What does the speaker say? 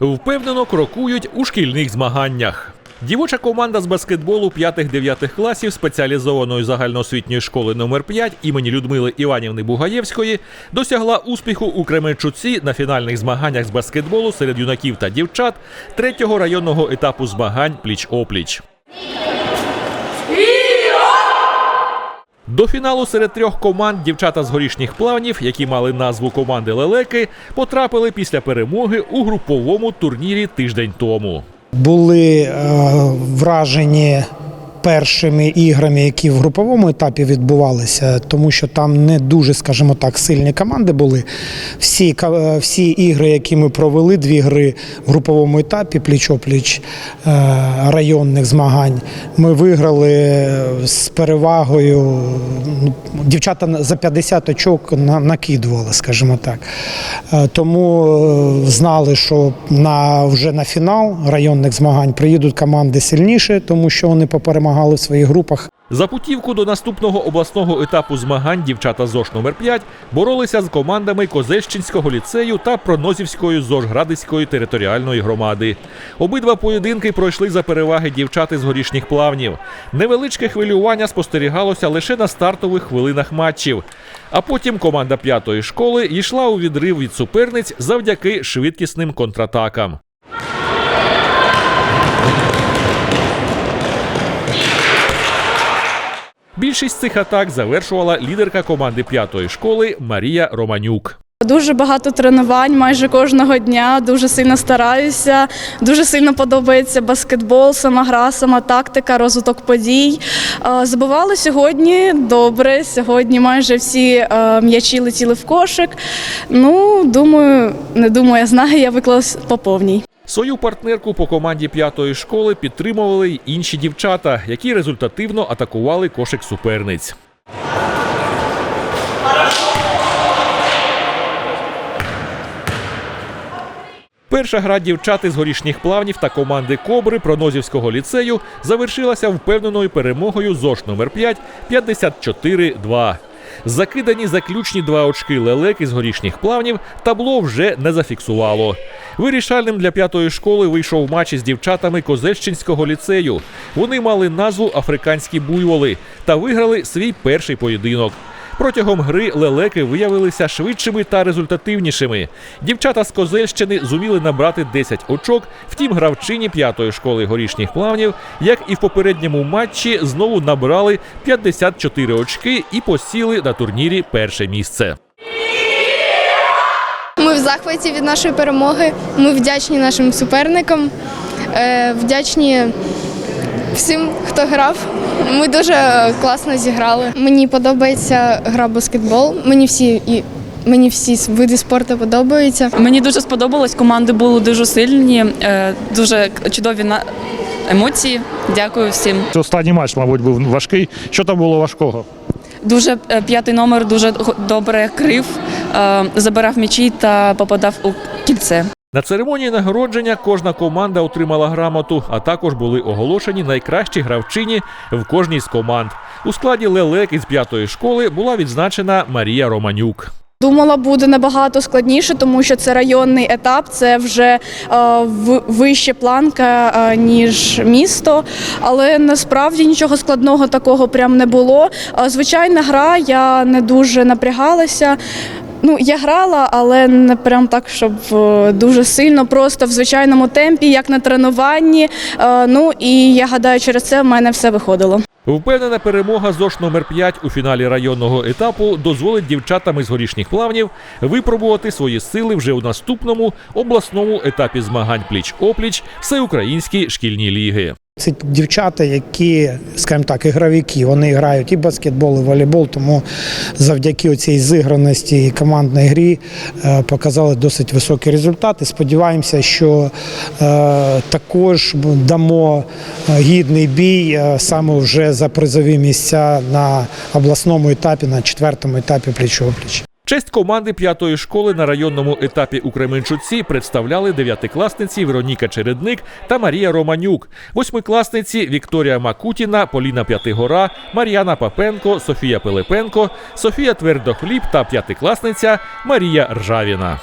впевнено крокують у шкільних змаганнях. Дівоча команда з баскетболу 5-9 класів спеціалізованої загальноосвітньої школи номер 5 імені Людмили Іванівни Бугаєвської досягла успіху у Кременчуці на фінальних змаганнях з баскетболу серед юнаків та дівчат третього районного етапу змагань пліч-опліч. До фіналу серед трьох команд дівчата з горішніх плавнів, які мали назву команди Лелеки, потрапили після перемоги у груповому турнірі тиждень тому. були е, вражені першими іграми, які в груповому етапі відбувалися, тому що там не дуже, скажімо так, сильні команди були. Всі, е, всі ігри, які ми провели, дві гри в груповому етапі, пліч-опліч е, районних змагань, ми виграли е, з перевагою. ну, Дівчата за 50 очок накидували, скажімо так. Тому знали, що на, вже на фінал районних змагань приїдуть команди сильніші, тому що вони поперемагали в своїх групах. За путівку до наступного обласного етапу змагань дівчата ЗОЖ номер 5 боролися з командами Козельщинського ліцею та Пронозівської ЗОЖ-Градиської територіальної громади. Обидва поєдинки пройшли за переваги дівчат із горішніх плавнів. Невеличке хвилювання спостерігалося лише на стартових хвилинах матчів. А потім команда п'ятої школи йшла у відрив від суперниць завдяки швидкісним контратакам. Більшість цих атак завершувала лідерка команди п'ятої школи Марія Романюк. Дуже багато тренувань майже кожного дня. Дуже сильно стараюся. Дуже сильно подобається баскетбол, сама гра, сама тактика, розвиток подій. Забивали сьогодні добре. Сьогодні майже всі м'ячі летіли в кошик. Ну, думаю, не думаю, я знаю, я виклалась по повній. Свою партнерку по команді п'ятої школи підтримували й інші дівчата, які результативно атакували кошик суперниць. Перша гра дівчат із горішніх плавнів та команди Кобри Пронозівського ліцею завершилася впевненою перемогою ЗОШ номер 5 54-2. Закидані заключні два очки лелек із горішніх плавнів табло вже не зафіксувало. Вирішальним для п'ятої школи вийшов матч із дівчатами Козельщинського ліцею. Вони мали назву Африканські буйволи та виграли свій перший поєдинок. Протягом гри лелеки виявилися швидшими та результативнішими. Дівчата з Козельщини зуміли набрати 10 очок. Втім, гравчині п'ятої школи горішніх плавнів, як і в попередньому матчі, знову набрали 54 очки і посіли на турнірі перше місце. Ми в захваті від нашої перемоги. Ми вдячні нашим суперникам, е, вдячні всім, хто грав. Ми дуже класно зіграли. Мені подобається гра в баскетбол. Мені всі і мені всі види спорту подобаються. Мені дуже сподобалось. Команди були дуже сильні, е, дуже чудові на- емоції. Дякую всім. Це Останній матч, мабуть, був важкий. Що там було важкого? Дуже е, п'ятий номер дуже добре крив, е, забирав м'ячі та попадав у кільце. На церемонії нагородження кожна команда отримала грамоту, а також були оголошені найкращі гравчині в кожній з команд. У складі лелек із п'ятої школи була відзначена Марія Романюк. Думала, буде набагато складніше, тому що це районний етап, це вже е, вища планка, е, ніж місто. Але насправді нічого складного такого прям не було. Е, звичайна гра, я не дуже напрягалася. Ну, я грала, але не прям так, щоб е, дуже сильно, просто в звичайному темпі, як на тренуванні. Е, Ну і я гадаю, через це в мене все виходило. Впевнена перемога ЗОШ номер 5 у фіналі районного етапу дозволить дівчатам із горішніх плавнів випробувати свої сили вже у наступному обласному етапі змагань пліч-опліч всеукраїнській шкільні ліги. Це дівчата, які, скажімо так, ігровики, вони грають і баскетбол, і волейбол, тому завдяки цій зіграності і командній грі е, показали досить високі результати. Сподіваємося, що е, також дамо е, гідний бій саме вже за призові місця на обласному етапі, на четвертому етапі пліч-опліч. Честь команди п'ятої школи на районному етапі у Кременчуці представляли дев'ятикласниці Вероніка Чередник та Марія Романюк, восьмикласниці Вікторія Макутіна, Поліна П'ятигора, Мар'яна Папенко, Софія Пилипенко, Софія Твердохліб та п'ятикласниця Марія Ржавіна.